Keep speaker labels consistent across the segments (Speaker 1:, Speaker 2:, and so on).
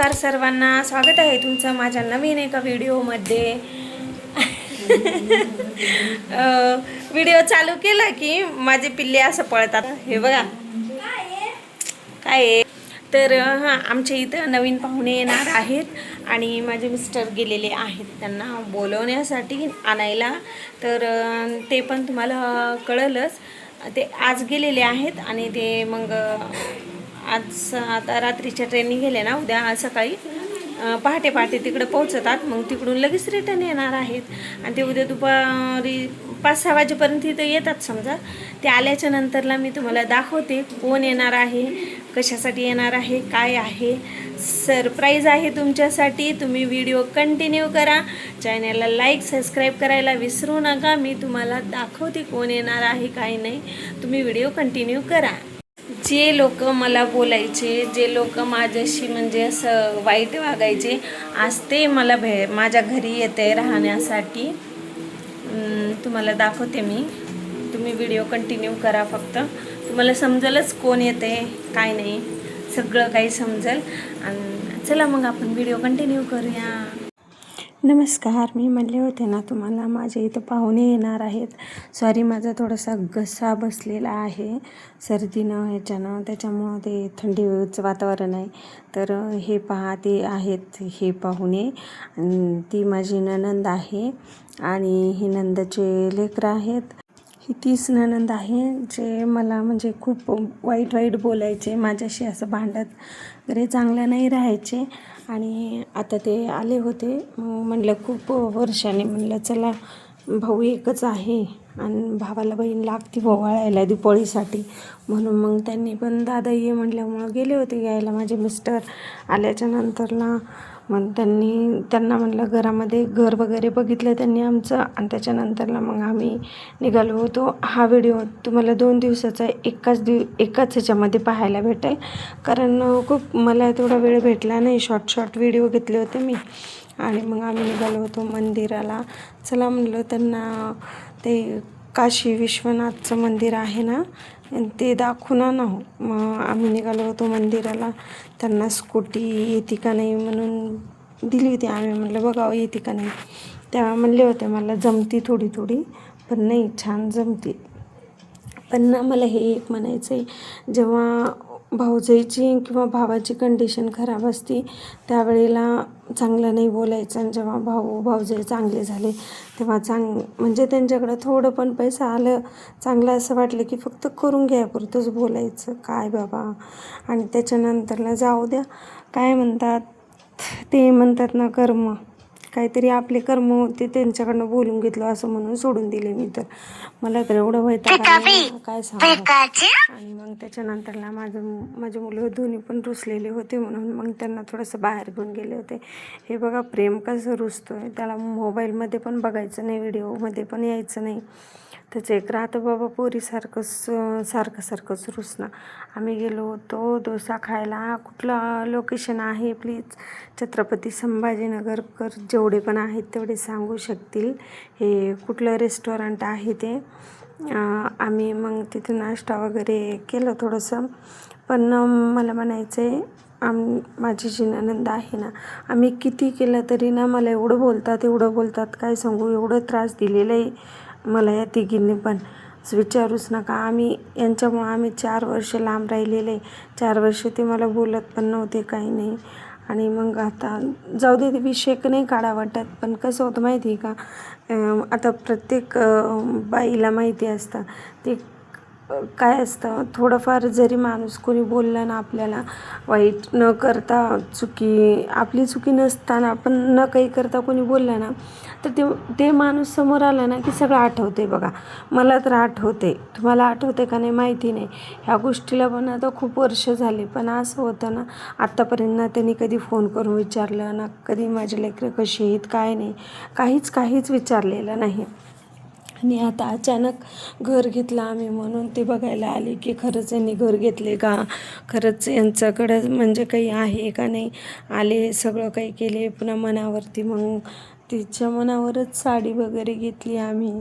Speaker 1: नमस्कार सर्वांना. स्वागत आहे तुमचं माझ्या नवीन एका व्हिडिओमध्ये. व्हिडिओ चालू केला की माझे पिल्ले असं पळतात. हे बघा. काय तर हां आमच्या इथं नवीन पाहुणे येणार आहेत आणि माझे मिस्टर गेलेले आहेत. त्यांना बोलवण्यासाठी आणायला. तर ते पण तुम्हाला कळलंच. ते आज गेलेले आहेत आणि ते मग आज आता रात्रीच्या ट्रेनने गेले ना उद्या सकाळी पहाटे पहाटे तिकडे पोहोचतात. मग तिकडून लगेच रिटर्न येणार आहेत. आणि ते उद्या दुपारी पाच सहा वाजेपर्यंत इथं येतात समजा. ते आल्याच्या नंतरला मी तुम्हाला दाखवते कोण येणार आहे कशासाठी येणार आहे काय आहे. सरप्राईज आहे तुमच्यासाठी. तुम्ही व्हिडिओ कंटिन्यू करा. चॅनलला लाईक सबस्क्राईब करायला विसरू नका. मी तुम्हाला दाखवते कोण येणार आहे काय नाही. तुम्ही व्हिडिओ कंटिन्यू करा. जे लोक मला बोलायचे जे लोक माझ्याशी म्हणजे असं वाईट वागायचे आज ते मला भे माझ्या घरी येते राहण्यासाठी. तुम्हाला दाखवते मी. तुम्ही व्हिडिओ कंटिन्यू करा फक्त. तुम्हाला समजेलच कोण येते काय नाही. सगळं काही समजेल. आणि चला मग आपण व्हिडिओ कंटिन्यू करूया. नमस्कार मी म्हणले होते ना तुम्हाला माझ्या इथं पाहुणे येणार आहेत. सॉरी माझा थोडासा घसा बसलेला आहे. सर्दीनं ह्याच्यानं त्याच्यामुळं ते थंडीचं वातावरण आहे. तर हे पहा ते आहेत हे पाहुणे. ती माझी ननंद आहे आणि ही नंदचे लेकरं आहेत. ही तीच ननंद आहे जे मला म्हणजे खूप वाईट वाईट बोलायचे माझ्याशी असं भांडत वगैरे चांगलं नाही राहायचे. आणि आता ते आले होते. मग म्हणलं खूप वर्षाने म्हणलं चला भाऊ एकच आहे आणि भावाला बहीण लागती ओवाळायला दिपोळीसाठी म्हणून मग त्यांनी पण दादा ये म्हटल्यामुळं गेले होते घ्यायला माझे मिस्टर आल्याच्या नंतरला मग त्यांनी त्यांना म्हणलं घरामध्ये घर वगैरे बघितलं त्यांनी आमचं. आणि त्याच्यानंतरला मग आम्ही निघालो होतो. हा व्हिडिओ तुम्हाला दोन दिवसाचा एकाच दिव एकाच ह्याच्यामध्ये पाहायला भेटेल. कारण खूप मला तेवढा वेळ भेटला नाही. शॉर्ट शॉर्ट व्हिडिओ घेतले होते मी. आणि मग आम्ही निघालो होतो मंदिराला. चला म्हणलं त्यांना ते काशी विश्वनाथचं मंदिर आहे ना ते दाखवणार ना हो मग आम्ही निघालो होतो मंदिराला. त्यांना स्कूटी येते का नाही म्हणून दिली होती. आम्ही म्हटलं बघावं येते का नाही. तेव्हा म्हणले होते मला जमती थोडी थोडी पण नाही छान जमती. पण ना मला हे एक म्हणायचं आहे जेव्हा भाऊजाईची किंवा भावाची कंडिशन खराब असते त्यावेळेला चांगलं नाही बोलायचं. आणि जेव्हा भाऊ भाऊजाई चांगले झाले तेव्हा चांग म्हणजे त्यांच्याकडं थोडं पण पैसा आलं चांगलं असं वाटलं की फक्त करून घ्यापुरतंच बोलायचं. काय बाबा? आणि त्याच्यानंतरला जाऊ द्या. काय म्हणतात? ते म्हणतात ना कर्म. काहीतरी आपले कर्म होते त्यांच्याकडनं बोलून घेतलं असं म्हणून सोडून दिले मी तर. मला तर एवढं वैताग आला काय सांगू. आणि मग त्याच्यानंतरला माझं माझे मुलं दोन्ही पण रुसलेले होते म्हणून मग त्यांना थोडंसं बाहेर घेऊन गेले होते. हे बघा प्रेम कसं रुसतो आहे त्याला मोबाईलमध्ये पण बघायचं नाही व्हिडिओमध्ये पण यायचं नाही. त्याचं एक राहतं बाबा पोरीसारखंच सारखं सारखंच रुसणं आम्ही गेलो होतो डोसा खायला. कुठलं लोकेशन आहे प्लीज छत्रपती संभाजीनगरकर जेवढे पण आहेत तेवढे सांगू शकतील. हे कुठलं रेस्टॉरंट आहे ते? आम्ही मग तिथे नाश्ता वगैरे केलं थोडंसं. पण मला म्हणायचं आहे आम माझी जी ननंद आहे ना आम्ही किती केलं तरी ना मला एवढं बोलतात एवढं बोलतात काय सांगू? एवढं त्रास दिलेला आहे मला या तिघींनी पण विचारूच नका. आम्ही यांच्यामुळं आम्ही चार वर्ष लांब राहिलेले. चार वर्ष ते मला बोलत पण नव्हते काही नाही. आणि मग आता जाऊ दे ते विषय नाही काढा वाटत. पण कसं होतं माहिती आहे का? आता प्रत्येक बाईला माहिती असतं. ते काय असतं थोडंफार जरी माणूस कोणी बोलला ना आपल्याला वाईट न करता चुकी आपली चुकी नसताना पण न काही करता कोणी बोललं ना तर ते ते माणूस समोर आला ना की सगळं आठवते बघा. मला तर आठवते तुम्हाला आठवते का नाही माहिती नाही. ह्या गोष्टीला पण आता खूप वर्ष झाली. पण असं होतं ना आत्तापर्यंत ना त्यांनी कधी फोन करून विचारलं ना कधी माझे लेकरं कशी आहेत काय नाही. काहीच काहीच विचारलेलं नाही. आणि आता अचानक घर घेतलं आम्ही म्हणून ते बघायला आले की खरंच यांनी घर घेतले का? खरंच यांच्याकडं म्हणजे काही आहे का नाही? आले सगळं काही केले पुन्हा मनावरती मग तिच्या मनावरच साडी वगैरे घेतली आम्ही.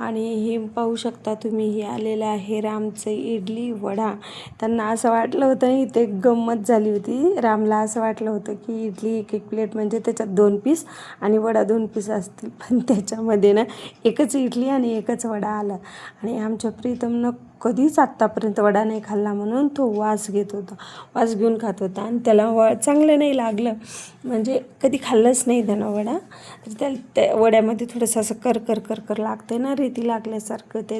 Speaker 1: आणि हे पाहू शकता तुम्ही हे आलेलं आहे रामचं इडली वडा. त्यांना असं वाटलं होतं इथे गंमत झाली होती. रामला असं वाटलं होतं की इडली एक एक प्लेट म्हणजे त्याच्यात दोन पीस आणि वडा दोन पीस असतील. पण त्याच्यामध्ये ना एकच इडली आणि एकच वडा आला. आणि आमच्या प्रीतमनं कधीच आत्तापर्यंत वडा नाही खाल्ला म्हणून तो वास घेत होता. वास घेऊन खात होता आणि त्याला व चांगलं नाही लागलं. म्हणजे कधी खाल्लंच नाही त्यानं वडा. तर त्या त्या वड्यामध्ये थोडंसं असं कर कर कर कर लागतं ना रेती लागल्यासारखं ते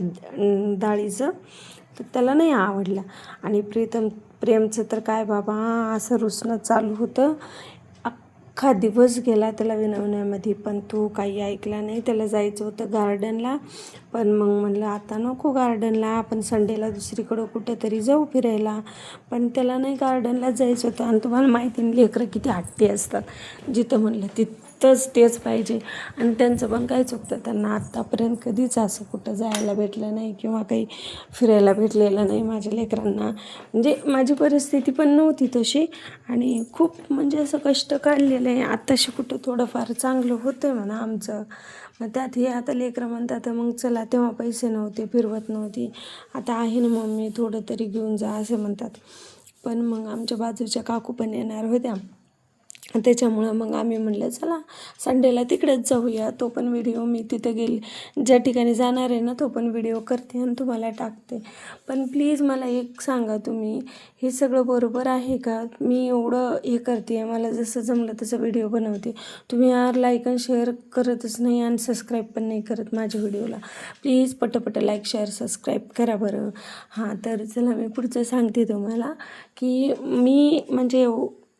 Speaker 1: डाळीचं. तर त्याला नाही आवडला. आणि प्रीतम प्रेमचं तर काय बाबा असं रुसणं चालू होतं. अख्खा दिवस गेला त्याला विनवण्यामध्ये पण तो काही ऐकला नाही. त्याला जायचं होतं गार्डनला पण मग म्हणलं आता नको गार्डनला आपण संडेला दुसरीकडं कुठेतरी जाऊ फिरायला. पण त्याला नाही गार्डनला जायचं होतं. आणि तुम्हाला माहिती नाही लेकरं किती हट्टी असतात. जिथं म्हणलं तिथं तिथंच तेच पाहिजे. आणि त्यांचं पण काय चुकतं? त्यांना आत्तापर्यंत कधीच असं कुठं जायला भेटलं नाही किंवा काही फिरायला भेटलेलं नाही माझ्या लेकरांना. म्हणजे माझी परिस्थिती पण नव्हती तशी. आणि खूप म्हणजे असं कष्ट काढलेलं आहे. आत्ताशी कुठं थोडंफार चांगलं होतं आहे म्हणा आमचं. मग त्यात हे आता लेकरं म्हणतात मग चला तेव्हा पैसे नव्हते फिरवत नव्हती. आता आहे ना मम्मी थोडं तरी घेऊन जा असे म्हणतात. पण मग आमच्या बाजूच्या काकू पण येणार होत्या. त्याच्यामुळं मग आम्ही म्हणलं चला संडेला तिकडेच जाऊया. तो पण व्हिडिओ मी तिथे गेले ज्या ठिकाणी जाणार आहे ना तो पण व्हिडिओ करते आणि तुम्हाला टाकते. पण प्लीज मला एक सांगा तुम्ही हे सगळं बरोबर आहे का? मी एवढं हे करते आहे मला जसं जमलं तसं व्हिडिओ बनवते. तुम्ही यार लाईक आणि शेअर करतच नाही आणि सबस्क्राईब पण नाही करत माझ्या व्हिडिओला प्लीज पटपट लाईक शेअर सबस्क्राईब करा बरं. हां तर चला मी पुढचं सांगते तुम्हाला की मी म्हणजे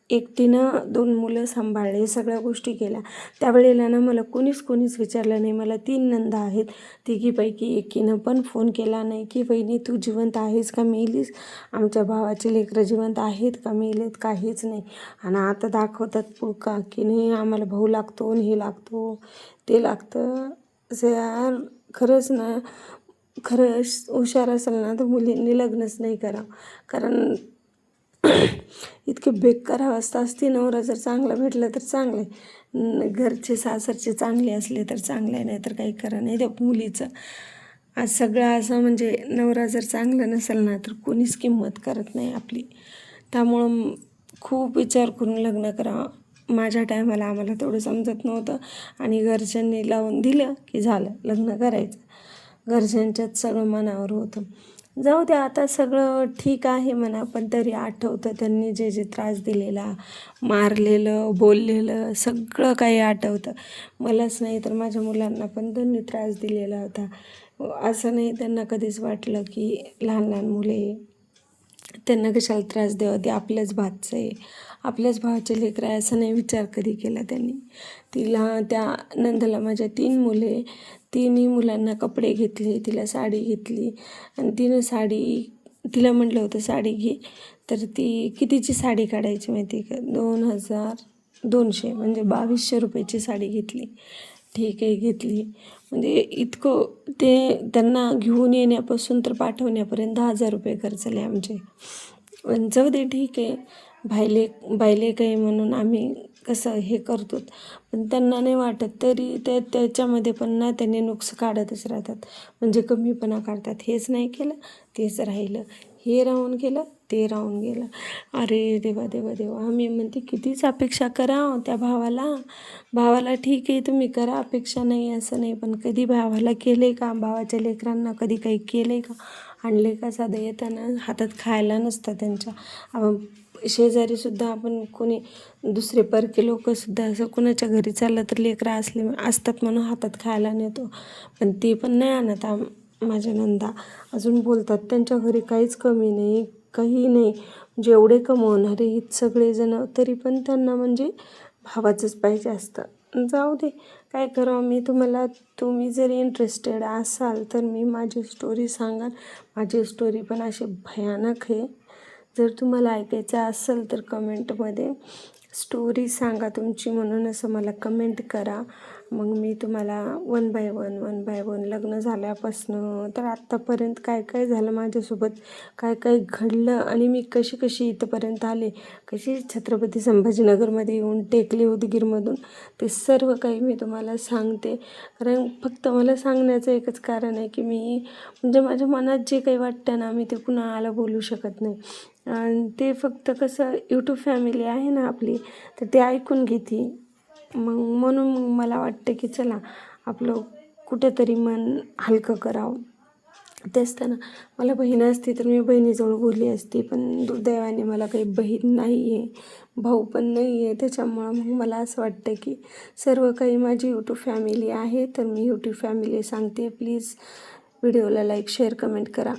Speaker 1: एकटीनं दोन मुलं सांभाळले सगळ्या गोष्टी केल्या. त्यावेळेला ना मला कोणीच कोणीच विचारलं नाही. मला तीन नंदा आहेत. तिघीपैकी एकीनं पण फोन केला नाही की वहिनी तू जिवंत आहेस का? मेलीस? आमच्या भावाचे लेकरं जिवंत आहेत का? मेलेत काहीच नाही. आणि आता दाखवतात पुळका की नाही आम्हाला भाऊ लागतो हे लागतो ते लागतं. असं यार खरंच ना खरं हुशार असेल ना तर मुलींनी लग्नच नाही करावं. कारण इतके बेकार अवस्था असते. नवरा जर चांगला भेटला तर चांगलं आहे. घरचे सासरचे चांगले असले तर चांगलं आहे नाही तर काही करा नाही. त्या मुलीचं आज सगळं असं म्हणजे नवरा जर चांगला नसेल ना तर कोणीच किंमत करत नाही आपली. त्यामुळं खूप विचार करून लग्न करावं. माझ्या टायमाला आम्हाला तेवढं समजत नव्हतं. आणि घरच्यांनी लावून दिलं की झालं लग्न करायचं. घरच्यांच्यात सगळं मनावर होतं. जाऊ द्या आता सगळं ठीक आहे म्हणा पण तरी आठवतं त्यांनी जे जे त्रास दिलेला मारलेलं बोललेलं सगळं काही आठवतं. मलाच नाही तर माझ्या मुलांना पण त्यांनी त्रास दिलेला होता. असं नाही त्यांना कधीच वाटलं की लहान लहान मुले त्यांना कशाला त्रास द्यावा? ते आपल्याच भातचं आहे. आपल्याच भावाचे लेकर आहे असा नाही विचार कधी केला त्यांनी. तिला त्या नंदला माझ्या तीन मुले तिन्ही मुलांना कपडे घेतले तिला साडी घेतली. आणि तिनं साडी तिला म्हटलं होतं साडी घे. तर ती कितीची साडी काढायची माहिती आहे का? दोन हजार दोनशे म्हणजे बावीसशे रुपयाची साडी घेतली. ठीक आहे घेतली. म्हणजे इतकं ते त्यांना घेऊन येण्यापासून तर पाठवण्यापर्यंत दहा हजार रुपये खर्च झाले आमचे. पण जाऊ दे ठीक आहे. भाईले बायले काही म्हणून आम्ही कसं हे करतो पण त्यांना नाही वाटत तरी ते त्याच्यामध्ये पण ना त्यांनी नुकस काढतच राहतात. म्हणजे कमीपणा काढतात. हेच नाही केलं तेच राहिलं. हे राहून गेलं ते राहून गेलं. अरे देवा देवा देवा आम्ही म्हणते कितीच अपेक्षा करा हो त्या भावाला. भावाला ठीक आहे तुम्ही करा अपेक्षा नाही असं नाही. पण कधी भावाला केले का? भावाच्या लेकरांना कधी काही केले का? आणले का साधं? येताना हातात खायला नसतं त्यांच्या. आपण शेजारीसुद्धा आपण कोणी दुसरे परके लोकंसुद्धा असं कोणाच्या घरी चाललं तर लेकरं असले असतात म्हणून हातात खायला नेतो. पण ते पण नाही आणत. आम माझ्या नंदा अजून बोलतात त्यांच्या घरी काहीच कमी नाही काही नाही. जेवढे कमवणारे हीच सगळेजणं तरी पण त्यांना म्हणजे भावाचंच पाहिजे असतं. जाऊ दे काय करावं? मी तुम्हाला तुम्ही जर इंटरेस्टेड असाल तर मी माझी स्टोरी सांगाल माझी स्टोरी पण अशी भयानक आहे. जर तुम्हाला ऐकायचं असेल तर कमेंटमध्ये स्टोरी सांगा तुमची म्हणून असं मला कमेंट करा. मग मी तुम्हाला one by one one by one लग्न झाल्यापासनं तर आत्तापर्यंत काय काय झालं माझ्यासोबत? काय काय घडलं? आणि मी कशी कशी इथंपर्यंत आले? कशी छत्रपती संभाजीनगरमध्ये येऊन टेकली उदगीरमधून? ते सर्व काही मी तुम्हाला सांगते. कारण फक्त मला सांगण्याचं एकच कारण आहे की मी म्हणजे माझ्या मनात जे काही वाटतं ना मी ते कुणाला बोलू शकत नाही. आणि ते फक्त कसं यूट्यूब फॅमिली आहे ना आपली तर ते ऐकून घेते. मग म्हणून मग मला वाटतं की चला आपलं कुठेतरी मन हलकं करावं. ते असताना मला बहीण असती तर मी बहिणीजवळ बोलली असती पण दुर्दैवाने मला काही बहीण नाही आहे भाऊ पण नाही आहे त्याच्यामुळं मग मला असं वाटतं की सर्व काही माझी यूट्यूब फॅमिली आहे तर मी यूट्यूब फॅमिली सांगते. प्लीज व्हिडिओला लाईक शेअर कमेंट करा.